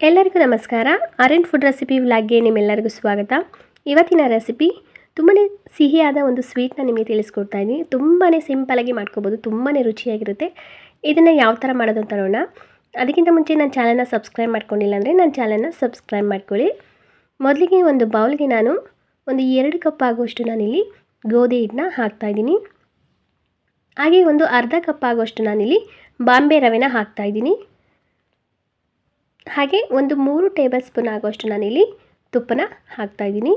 ಎಲ್ಲರಿಗೂ ನಮಸ್ಕಾರ. Aren't food recipe ವ್ಲಾಗ್ಗೆ ನಿಮ್ಮೆಲ್ಲರಿಗೂ ಸ್ವಾಗತ. ಇವತ್ತಿನ ರೆಸಿಪಿ ತುಂಬಾ ಸಿಹಿಯಾದ ಒಂದು ಸ್ವೀಟ್ನ ನಿಮಗೆ ತಿಳಿಸ್ಕೊಡ್ತಾ ಇದ್ದೀನಿ. ತುಂಬಾ ಸಿಂಪಲಾಗಿ ಮಾಡ್ಕೋಬೋದು. ತುಂಬಾ ರುಚಿಯಾಗಿರುತ್ತೆ. ಇದನ್ನು ಯಾವ ಥರ ಮಾಡೋದು ಅಂತ ನೋಡೋಣ. ಅದಕ್ಕಿಂತ ಮುಂಚೆ ನನ್ನ ಚಾನಲ್ನ ಸಬ್ಸ್ಕ್ರೈಬ್ ಮಾಡ್ಕೊಂಡಿಲ್ಲ ಅಂದರೆ ನನ್ನ ಚಾನಲ್ನ ಸಬ್ಸ್ಕ್ರೈಬ್ ಮಾಡ್ಕೊಳ್ಳಿ. ಮೊದಲಿಗೆ ಒಂದು ಬೌಲ್ಗೆ ನಾನು ಒಂದು ಎರಡು ಕಪ್ ಆಗುವಷ್ಟು ನಾನಿಲ್ಲಿ ಗೋಧಿ ಹಿಟ್ಟನ್ನ ಹಾಕ್ತಾಯಿದ್ದೀನಿ ಹಾಗೆ ಒಂದು ಅರ್ಧ ಕಪ್ ಆಗುವಷ್ಟು ನಾನಿಲ್ಲಿ ಬಾಂಬೆ ರವೆನ ಹಾಕ್ತಾಯಿದ್ದೀನಿ ಹಾಗೆ ಒಂದು ಮೂರು ಟೇಬಲ್ ಸ್ಪೂನ್ ಆಗೋಷ್ಟು ನಾನಿಲ್ಲಿ ತುಪ್ಪನ ಹಾಕ್ತಾಯಿದ್ದೀನಿ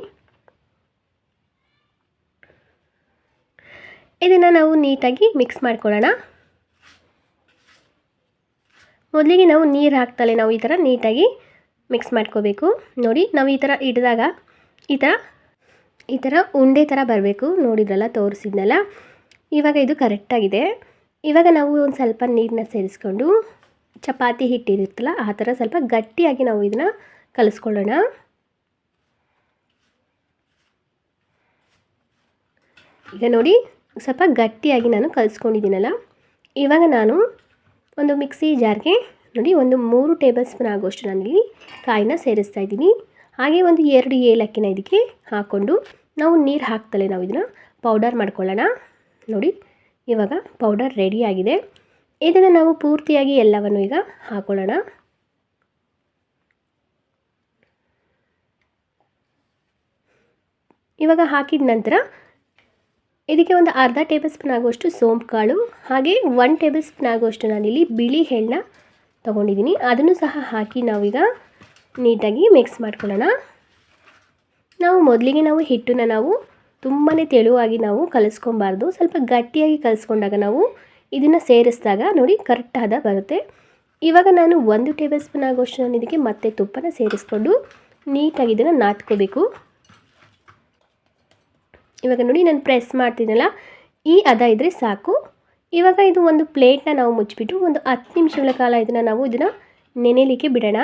ಇದನ್ನು ನಾವು ನೀಟಾಗಿ ಮಿಕ್ಸ್ ಮಾಡ್ಕೊಳ್ಳೋಣ. ಮೊದಲಿಗೆ ನಾವು ನೀರು ಹಾಕ್ತಲೇ ನಾವು ಈ ಥರ ನೀಟಾಗಿ ಮಿಕ್ಸ್ ಮಾಡ್ಕೋಬೇಕು. ನೋಡಿ, ನಾವು ಈ ಥರ ಹಿಡಿದಾಗ ಈ ಥರ ಈ ಥರ ಉಂಡೆ ಥರ ಬರಬೇಕು. ನೋಡಿದ್ರಲ್ಲ, ತೋರಿಸಿದ್ನಲ್ಲ. ಇವಾಗ ಇದು ಕರೆಕ್ಟಾಗಿದೆ ಇವಾಗ ನಾವು ಒಂದು ಸ್ವಲ್ಪ ನೀರನ್ನ ಸೇರಿಸ್ಕೊಂಡು ಚಪಾತಿ ಹಿಟ್ಟಿರುತ್ತಲ್ಲ, ಆ ಥರ ಸ್ವಲ್ಪ ಗಟ್ಟಿಯಾಗಿ ನಾವು ಇದನ್ನು ಕಲಿಸ್ಕೊಳ್ಳೋಣ. ಈಗ ನೋಡಿ, ಸ್ವಲ್ಪ ಗಟ್ಟಿಯಾಗಿ ನಾನು ಕಲಿಸ್ಕೊಂಡಿದ್ದೀನಲ್ಲ. ಇವಾಗ ನಾನು ಒಂದು ಮಿಕ್ಸಿ ಜಾರ್ಗೆ ನೋಡಿ, ಒಂದು ಮೂರು ಟೇಬಲ್ ಸ್ಪೂನ್ ಆಗುವಷ್ಟು ನಾನಿಲ್ಲಿ ಕಾಯಿನ ಸೇರಿಸ್ತಾ ಇದ್ದೀನಿ. ಹಾಗೆ ಒಂದು ಎರಡು ಏಲಕ್ಕಿನ ಇದಕ್ಕೆ ಹಾಕ್ಕೊಂಡು ನಾವು ನೀರು ಹಾಕ್ತಲೇ ನಾವು ಇದನ್ನು ಪೌಡರ್ ಮಾಡ್ಕೊಳ್ಳೋಣ. ನೋಡಿ, ಇವಾಗ ಪೌಡರ್ ರೆಡಿಯಾಗಿದೆ ಇದನ್ನು ನಾವು ಪೂರ್ತಿಯಾಗಿ ಎಲ್ಲವನ್ನು ಈಗ ಹಾಕೊಳ್ಳೋಣ. ಇವಾಗ ಹಾಕಿದ ನಂತರ ಇದಕ್ಕೆ ಒಂದು ಅರ್ಧ ಟೇಬಲ್ ಸ್ಪೂನ್ ಆಗುವಷ್ಟು ಸೋಂಪು ಕಾಳು, ಹಾಗೆ ಒನ್ ಟೇಬಲ್ ಸ್ಪೂನ್ ಆಗುವಷ್ಟು ನಾನಿಲ್ಲಿ ಬಿಳಿ ಹೆಣ್ಣ ತೊಗೊಂಡಿದ್ದೀನಿ. ಅದನ್ನು ಸಹ ಹಾಕಿ ನಾವೀಗ ನೀಟಾಗಿ ಮಿಕ್ಸ್ ಮಾಡ್ಕೊಳ್ಳೋಣ. ನಾವು ಮೊದಲಿಗೆ ನಾವು ಹಿಟ್ಟನ್ನು ನಾವು ತುಂಬಾ ತೆಳುವಾಗಿ ನಾವು ಕಲಿಸ್ಕೊಬಾರ್ದು ಸ್ವಲ್ಪ ಗಟ್ಟಿಯಾಗಿ ಕಲಿಸ್ಕೊಂಡಾಗ ನಾವು ಇದನ್ನು ಸೇರಿಸಿದಾಗ ನೋಡಿ ಕರೆಕ್ಟಾದ ಬರುತ್ತೆ. ಇವಾಗ ನಾನು ಒಂದು ಟೇಬಲ್ ಸ್ಪೂನ್ ಆಗೋಷ್ಟು ನಾನು ಇದಕ್ಕೆ ಮತ್ತೆ ತುಪ್ಪನ ಸೇರಿಸ್ಕೊಂಡು ನೀಟಾಗಿ ಇದನ್ನು ನಾಟ್ಕೋಬೇಕು. ಇವಾಗ ನೋಡಿ ನಾನು ಪ್ರೆಸ್ ಮಾಡ್ತಿದ್ದೀನಲ್ಲ ಈ ಅದ ಇದ್ದರೆ ಸಾಕು. ಇವಾಗ ಇದು ಒಂದು ಪ್ಲೇಟ್ನ ನಾವು ಮುಚ್ಚಿಬಿಟ್ಟು ಒಂದು ಹತ್ತು ನಿಮಿಷಗಳ ಕಾಲ ಇದನ್ನು ನಾವು ಇದನ್ನು ನೆನೆಯಲಿಕ್ಕೆ ಬಿಡೋಣ.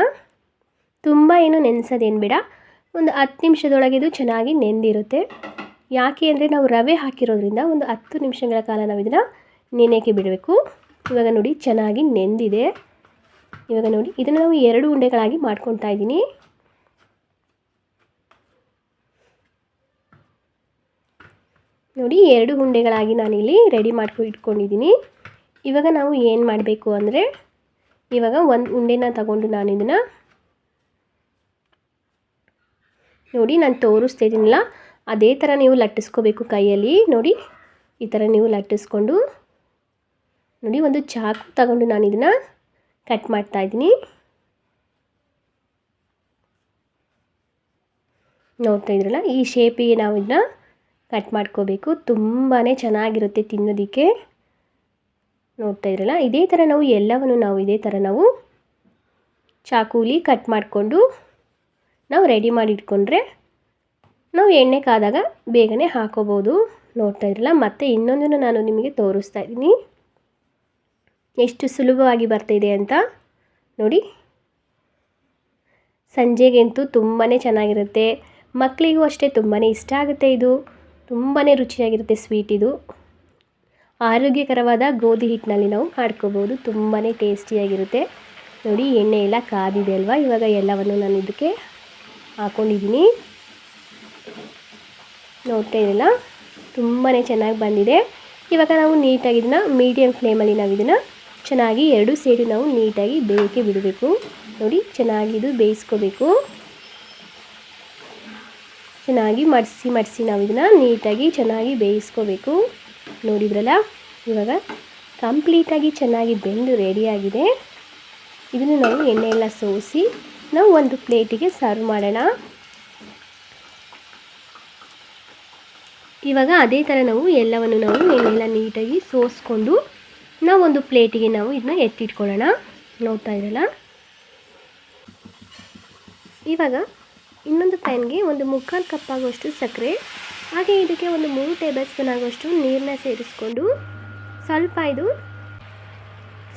ತುಂಬ ಏನು ನೆನೆಸೋದೇನು ಬಿಡ. ಒಂದು ಹತ್ತು ನಿಮಿಷದೊಳಗೆ ಇದು ಚೆನ್ನಾಗಿ ನೆಂದಿರುತ್ತೆ. ಯಾಕೆ ಅಂದರೆ ನಾವು ರವೆ ಹಾಕಿರೋದ್ರಿಂದ ಒಂದು ಹತ್ತು ನಿಮಿಷಗಳ ಕಾಲ ನಾವು ಇದನ್ನು ನೆನೆಯೋಕ್ಕೆ ಬಿಡಬೇಕು? ಇವಾಗ ನೋಡಿ ಚೆನ್ನಾಗಿ ನೆಂದಿದೆ. ಇವಾಗ ನೋಡಿ, ಇದನ್ನು ನಾವು ಎರಡು ಉಂಡೆಗಳಾಗಿ ಮಾಡ್ಕೊತಾ ಇದ್ದೀನಿ ನೋಡಿ, ಎರಡು ಉಂಡೆಗಳಾಗಿ ನಾನಿಲ್ಲಿ ರೆಡಿ ಮಾಡ್ಕೊಂಡು ಇಟ್ಕೊಂಡಿದ್ದೀನಿ ಇವಾಗ ನಾವು ಏನು ಮಾಡಬೇಕು ಅಂದರೆ, ಇವಾಗ ಒಂದು ಉಂಡೆನ ತಗೊಂಡು ನಾನು ಇದನ್ನು ನೋಡಿ ನಾನು ತೋರಿಸ್ತಾ ಇದ್ದೀನಿಲ್ಲ ಅದೇ ಥರ ನೀವು ಲಟ್ಟಿಸ್ಕೋಬೇಕು ಕೈಯಲ್ಲಿ. ನೋಡಿ, ಈ ಥರ ನೀವು ಲಟ್ಟಿಸ್ಕೊಂಡು ನೋಡಿ, ಒಂದು ಚಾಕು ತಗೊಂಡು ನಾನು ಇದನ್ನು ಕಟ್ ಮಾಡ್ತಾ ಇದ್ದೀನಿ. ನೋಡ್ತಾ ಇದ್ರಲ್ಲ, ಈ ಶೇಪಿಗೆ ನಾವು ಇದನ್ನ ಕಟ್ ಮಾಡ್ಕೋಬೇಕು. ತುಂಬಾ ಚೆನ್ನಾಗಿರುತ್ತೆ ತಿನ್ನೋದಕ್ಕೆ. ನೋಡ್ತಾ ಇದ್ರಲ್ಲ, ಇದೇ ಥರ ನಾವು ಎಲ್ಲವನ್ನು ನಾವು ಇದೇ ಥರ ನಾವು ಚಾಕೂಲಿ ಕಟ್ ಮಾಡಿಕೊಂಡು ನಾವು ರೆಡಿ ಮಾಡಿ ಇಟ್ಕೊಂಡ್ರೆ ನಾವು ಎಣ್ಣೆ ಕಾದಾಗ ಬೇಗನೆ ಹಾಕೋಬೋದು. ನೋಡ್ತಾ ಇದ್ರಲ್ಲ, ಮತ್ತು ಇನ್ನೊಂದನ್ನು ನಾನು ನಿಮಗೆ ತೋರಿಸ್ತಾ ಇದ್ದೀನಿ. ಎಷ್ಟು ಸುಲಭವಾಗಿ ಬರ್ತಾಯಿದೆ ಅಂತ ನೋಡಿ. ಸಂಜೆಗಂತೂ ತುಂಬಾ ಚೆನ್ನಾಗಿರುತ್ತೆ. ಮಕ್ಕಳಿಗೂ ಅಷ್ಟೇ ತುಂಬಾ ಇಷ್ಟ ಆಗುತ್ತೆ ಇದು. ತುಂಬಾ ರುಚಿಯಾಗಿರುತ್ತೆ ಸ್ವೀಟ್ ಇದು. ಆರೋಗ್ಯಕರವಾದ ಗೋಧಿ ಹಿಟ್ಟಿನಲ್ಲಿ ನಾವು ಮಾಡ್ಕೋಬೋದು. ತುಂಬಾ ಟೇಸ್ಟಿಯಾಗಿರುತ್ತೆ. ನೋಡಿ, ಎಣ್ಣೆ ಎಲ್ಲ ಕಾದಿದೆ ಅಲ್ವಾ? ಇವಾಗ ಎಲ್ಲವನ್ನು ನಾನು ಇದಕ್ಕೆ ಹಾಕ್ಕೊಂಡಿದ್ದೀನಿ ನೋಡ್ತಾ ಇದೆಲ್ಲ ತುಂಬಾ ಚೆನ್ನಾಗಿ ಬಂದಿದೆ. ಇವಾಗ ನಾವು ನೀಟಾಗಿ ಇದನ್ನ ಮೀಡಿಯಮ್ ಫ್ಲೇಮಲ್ಲಿ ನಾವು ಇದನ್ನು ಚೆನ್ನಾಗಿ ಎರಡು ಸೇರಿ ನಾವು ನೀಟಾಗಿ ಬೇಯಕ್ಕೆ ಬಿಡಬೇಕು. ನೋಡಿ, ಚೆನ್ನಾಗಿ ಇದು ಬೇಯಿಸ್ಕೋಬೇಕು. ಚೆನ್ನಾಗಿ ಮಡಿಸಿ ಮಡಿಸಿ ನಾವು ಇದನ್ನು ನೀಟಾಗಿ ಚೆನ್ನಾಗಿ ಬೇಯಿಸ್ಕೋಬೇಕು. ನೋಡಿದ್ರಲ್ಲ ಇವಾಗ ಕಂಪ್ಲೀಟಾಗಿ ಚೆನ್ನಾಗಿ ಬೆಂದು ರೆಡಿಯಾಗಿದೆ ಇದನ್ನು ನಾವು ಎಣ್ಣೆ ಎಲ್ಲ ಸೋಸಿ ನಾವು ಒಂದು ಪ್ಲೇಟಿಗೆ ಸರ್ವ್ ಮಾಡೋಣ. ಇವಾಗ ಅದೇ ಥರ ನಾವು ಎಲ್ಲವನ್ನು ನಾವು ಎಣ್ಣೆಲ್ಲ ನೀಟಾಗಿ ಸೋಸ್ಕೊಂಡು ನಾವು ಒಂದು ಪ್ಲೇಟಿಗೆ ನಾವು ಇದನ್ನ ಎತ್ತಿಟ್ಕೊಳ್ಳೋಣ. ನೋಡ್ತಾ ಇರಲ್ಲ? ಇವಾಗ ಇನ್ನೊಂದು ಪ್ಯಾನ್ಗೆ ಒಂದು ಮುಕ್ಕಾಲು ಕಪ್ ಆಗುವಷ್ಟು ಸಕ್ಕರೆ, ಹಾಗೆ ಇದಕ್ಕೆ ಒಂದು ಮೂರು ಟೇಬಲ್ ಸ್ಪೂನ್ ಆಗುವಷ್ಟು ನೀರನ್ನ ಸೇರಿಸ್ಕೊಂಡು ಸ್ವಲ್ಪ ಇದು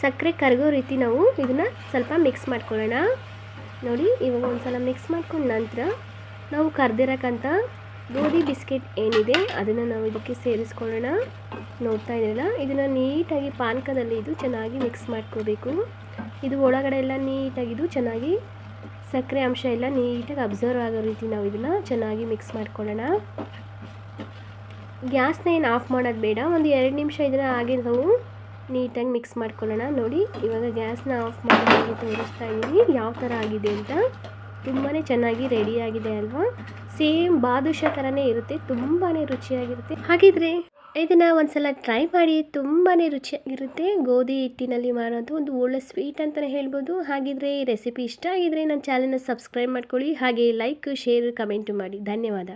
ಸಕ್ಕರೆ ಕರಗೋ ರೀತಿ ನಾವು ಇದನ್ನು ಸ್ವಲ್ಪ ಮಿಕ್ಸ್ ಮಾಡ್ಕೊಳ್ಳೋಣ. ನೋಡಿ, ಇವಾಗ ಒಂದು ಸಲ ಮಿಕ್ಸ್ ಮಾಡ್ಕೊಂಡ ನಂತರ ನಾವು ಕರೆದಿರೋಕ್ಕಂಥ ಗೋಧಿ ಬಿಸ್ಕೆಟ್ ಏನಿದೆ, ಅದನ್ನು ನಾವು ಇದಕ್ಕೆ ಸೇರಿಸ್ಕೊಳ್ಳೋಣ. ನೋಡ್ತಾ ಇದ್ದೀರಲ್ಲ? ಇದನ್ನು ನೀಟಾಗಿ ಪಾನಕದಲ್ಲಿ ಇದು ಚೆನ್ನಾಗಿ ಮಿಕ್ಸ್ ಮಾಡ್ಕೋಬೇಕು. ಇದು ಒಳಗಡೆ ಎಲ್ಲ ನೀಟಾಗಿ ಇದು ಚೆನ್ನಾಗಿ ಸಕ್ಕರೆ ಅಂಶ ಎಲ್ಲ ನೀಟಾಗಿ ಅಬ್ಸರ್ವ್ ಆಗೋ ರೀತಿ ನಾವು ಇದನ್ನು ಚೆನ್ನಾಗಿ ಮಿಕ್ಸ್ ಮಾಡ್ಕೊಳ್ಳೋಣ. ಗ್ಯಾಸ್ನ ಏನು ಆಫ್ ಮಾಡೋದು ಬೇಡ, ಒಂದು ಎರಡು ನಿಮಿಷ ಇದನ್ನು ಹಾಗೆ ನಾವು ನೀಟಾಗಿ ಮಿಕ್ಸ್ ಮಾಡ್ಕೊಳ್ಳೋಣ. ನೋಡಿ, ಇವಾಗ ಗ್ಯಾಸ್ನ ಆಫ್ ಮಾಡಿ ತೋರಿಸ್ತಾ ಇದ್ದೀನಿ, ಯಾವ ಥರ ಆಗಿದೆ ಅಂತ. ತುಂಬಾ ಚೆನ್ನಾಗಿ ರೆಡಿ ಆಗಿದೆ ಅಲ್ವಾ? ಸೇಮ್ ಬಾದುಷಾ ಥರನೇ ಇರುತ್ತೆ ತುಂಬಾ ರುಚಿಯಾಗಿರುತ್ತೆ. ಹಾಗಿದ್ರೆ ಇದನ್ನು ಒಂದ್ಸಲ ಟ್ರೈ ಮಾಡಿ ತುಂಬಾ ರುಚಿಯಾಗಿರುತ್ತೆ. ಗೋಧಿ ಹಿಟ್ಟಿನಲ್ಲಿ ಮಾಡೋದು ಒಂದು ಒಳ್ಳೆ ಸ್ವೀಟ್ ಅಂತಲೇ ಹೇಳ್ಬೋದು. ಹಾಗಿದ್ರೆ ಈ ರೆಸಿಪಿ ಇಷ್ಟ ಆಗಿದ್ರೆ ನನ್ನ ಚಾನಲ್ನ ಸಬ್ಸ್ಕ್ರೈಬ್ ಮಾಡ್ಕೊಳ್ಳಿ. ಹಾಗೆ ಲೈಕ್ ಶೇರ್ ಕಮೆಂಟು ಮಾಡಿ. ಧನ್ಯವಾದ.